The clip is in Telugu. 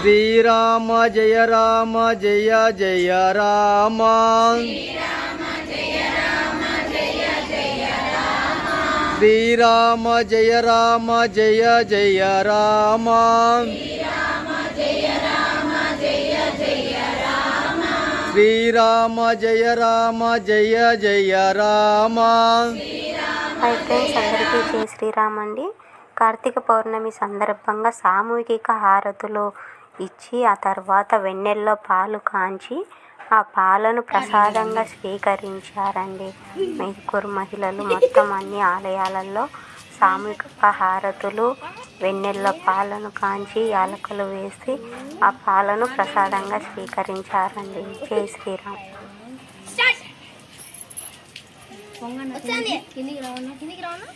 శ్రీరామ జయ రామ జయ జయ రామ. శ్రీరామ జయ రామ జయ జయ రామ. శ్రీరామ జయ రామ జయ జయ రామ. హై ఫ్రెండ్స్ అందరికీ జై శ్రీరామ్ అండి. కార్తీక పౌర్ణమి సందర్భంగా సామూహిక హారతులు ఇచ్చి ఆ తర్వాత వెన్నెల్లో పాలు కాంచి ఆ పాలను ప్రసాదంగా స్వీకరించారండి మేల్కూరు మహిళలు మొత్తం అన్ని ఆలయాలలో సామూహిక హారతులు వెన్నెల్లో పాలను కాంచి యాలకులు వేసి ఆ పాలను ప్రసాదంగా స్వీకరించారండి జై శ్రీరామ్ కిందికి రావన్నా కిందికి రావన్నా